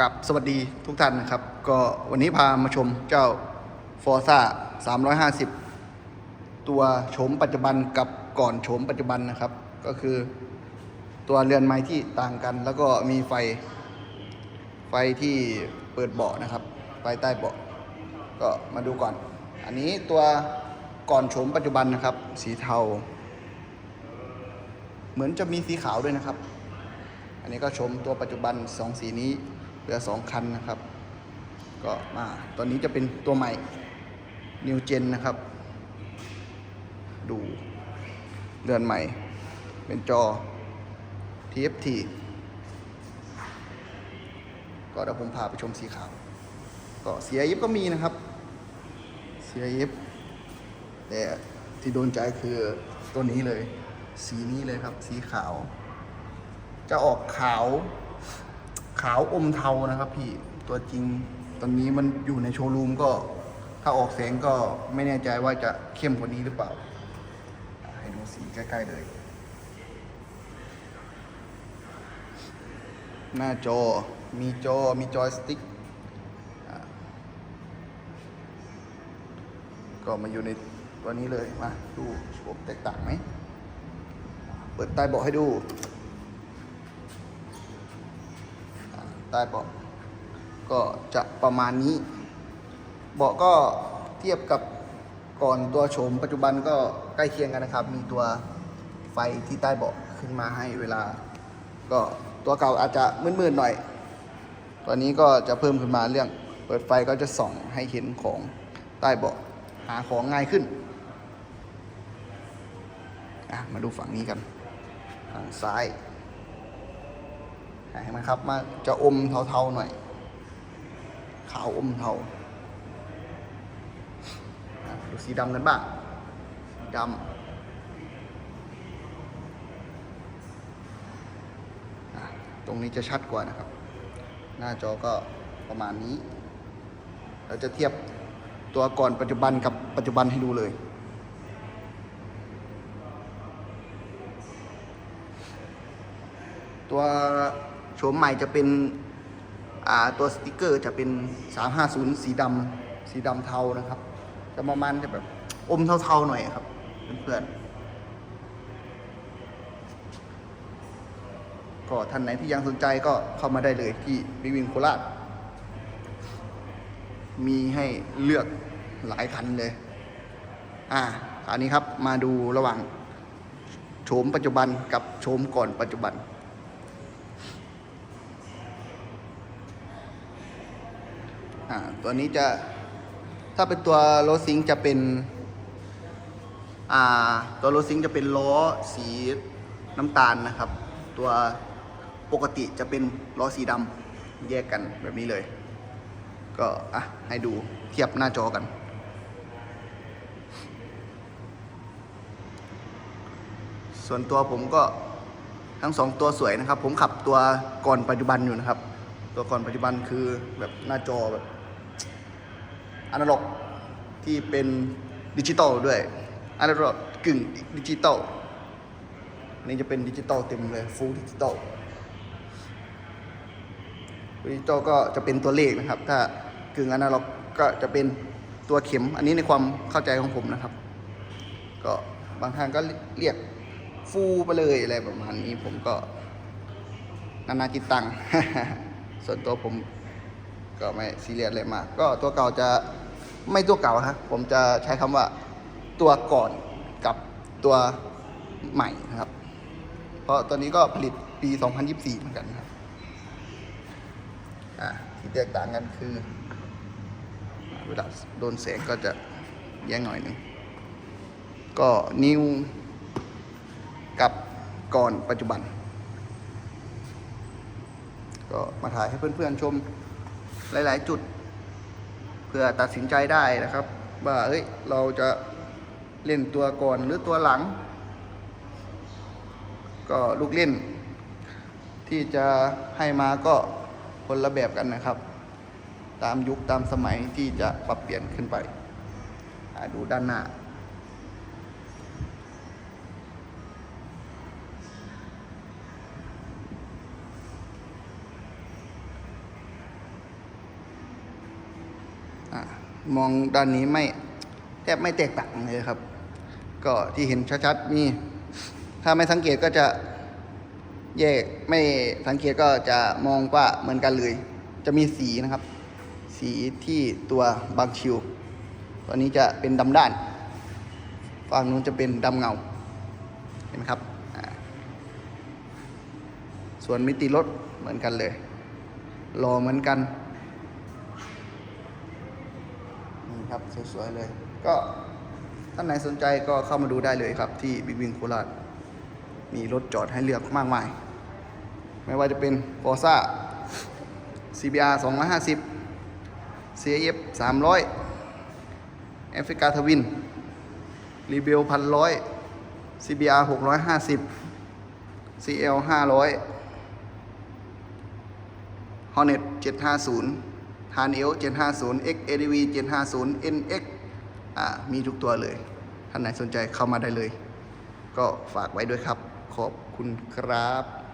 กับสวัสดีทุกท่านนะครับ ก็วันนี้พามาชมเจ้า Forza 350 ตัวโฉมปัจจุบันกับก่อนโฉมปัจจุบันนะครับ ก็คือตัวเรือนไม้ที่ต่างกัน แล้วก็มีไฟ ไฟที่เปิดเบาะนะครับ ไฟใต้เบาะก็มาดูก่อน อันนี้ตัวก่อนโฉมปัจจุบันนะครับ สีเทา เหมือนจะมีสีขาวด้วยนะครับ อันนี้ก็ชมตัวปัจจุบันสองสีนี้ เหลือสองคันนะครับ ก็มาตอนนี้จะเป็นตัวใหม่ New Gen นะครับ ดูเรือนใหม่ เป็นจอ TFT ก็เดี๋ยวผมพาไปชมสีขาว ก็เสียยิบก็มีนะครับ เสียยิบแต่ที่โดนใจคือตัวนี้เลย สีนี้เลยครับ สีขาว จะออกขาว ขาวอมเทานะครับ พี่ตัวจริงตอนนี้มันอยู่ในโชว์รูมก็ ถ้าออกแสงก็ไม่แน่ใจว่าจะเข้มกว่านี้หรือเปล่า ให้ดูสีใกล้ๆเลย หน้าจอมีจอมีจอยสติ๊กก็มาอยู่ในตัวนี้เลย มาดูโฉมแตกต่างไหม เปิดใต้เบาะให้ดูอ่าใต้เบาะก็จะประมาณนี้ เบาะก็เทียบกับก่อนตัวโฉมปัจจุบันก็ใกล้เคียงกันนะครับ มีตัวไฟที่ใต้เบาะขึ้นมาให้เวลา ก็ตัวเก่าอาจจะมืดๆหน่อย ตัวนี้ก็จะเพิ่มขึ้นมาเรื่อง เปิดไฟก็จะส่องให้เห็นของใต้เบาะหาของง่ายขึ้นมาดูฝั่งนี้กัน ฝั่งซ้าย เห็นไหมครับมาจะอมเทาๆหน่อย ขาวอมเทาดูสีดำกันบ้างสีดำตรงนี้จะชัดกว่านะครับ หน้าจอก็ประมาณนี้ เราจะเทียบตัวก่อนปัจจุบันกับปัจจุบันให้ดูเลยตัว โฉมใหม่จะเป็นตัวสติกเกอร์จะเป็น 350 สีดำสีดำเทานะครับ จะประมาณจะแบบอมเทาๆหน่อยครับเพื่อนๆก็ท่านไหนที่ยังสนใจก็เข้ามาได้เลยที่วิวินโคราช มีให้เลือกหลายคันเลย อ่าอันนี้ครับมาดูระหว่างโฉมปัจจุบันกับโฉมก่อนปัจจุบัน อ่าตัวนี้จะถ้าเป็นตัวโรซิงจะเป็นอ่าตัวโรซิงจะเป็นล้อสีน้ำตาลนะครับ ตัวปกติจะเป็นล้อสีดำแยกกันแบบนี้เลย ก็อะให้ดูเทียบหน้าจอกันส่วนตัวผมก็ทั้งสองตัวสวยนะครับ ผมขับตัวก่อนปัจจุบันอยู่นะครับ ตัวก่อนปัจจุบันคือแบบหน้าจอแบบ อนาล็อกที่เป็นดิจิตอลด้วยอนาล็อกกึ่งดิจิตอลนนี้จะเป็นดิจิตอลเต็มเลยฟูลดิจิตอลดิจิตอลก็จะเป็นตัวเลขนะครับ ถ้ากึ่งอนาล็อกก็จะเป็นตัวเข็ม อันนี้ในความเข้าใจของผมนะครับ ก็บางทานก็เรียกฟูไปเลยอะไรประมาณนี้ผมก็นานาจิตตัง ส่วนตัวผม ก็ไม่ซีเรียสอะไรมาก ก็ตัวเก่าจะไม่ตัวเก่าครับผมจะใช้คำว่าตัวก่อนกับตัวใหม่นะครับ เพราะตัวนี้ก็ผลิตปี 2024 เหมือนกันครับอ่าที่แตกต่างกันคือ เวลาโดนแสงก็จะแย่งหน่อยหนึ่ง ก็นิวกับก่อนปัจจุบัน ก็มาถ่ายให้เพื่อนๆชม หลาย ๆ จุด เพื่อตัดสินใจได้นะครับ ว่าเอ้ยเราจะเล่นตัวก่อนหรือตัวหลัง ก็ลูกเล่น ที่จะให้มาก็คนละแบบกันนะครับ ตามยุคตามสมัยที่จะปรับเปลี่ยนขึ้นไปดูด้านหน้า มองด้านนี้ไม่แทบไม่แตกต่างเลยครับ ก็ที่เห็นชัดๆมีถ้าไม่สังเกตก็จะแยกไม่สังเกตก็จะมองว่าเหมือนกันเลย จะมีสีนะครับ สีที่ตัวบางชิวตัวนี้จะเป็นดำด้านฝั่งนู้นจะเป็นดำเงาเห็นไหมครับ ส่วนมิติรถเหมือนกันเลยรอเหมือนกัน นี่ ครับสวยๆเลย ก็ท่านไหนสนใจก็เข้ามาดูได้เลยครับ ที่บิ๊กวิงโคราชมีรถจอดให้เลือกมากมาย ไม่ว่าจะเป็น f o r z a CBR 250 CF 300 Africa Twin Rebel 1,100 CBR 650 CL 500 Hornet 750 h a n e l 750 X ADV 750 NX อ่ามีทุกตัวเลย ท่านไหนสนใจเข้ามาได้เลย ก็ฝากไว้ด้วยครับ ขอบคุณครับ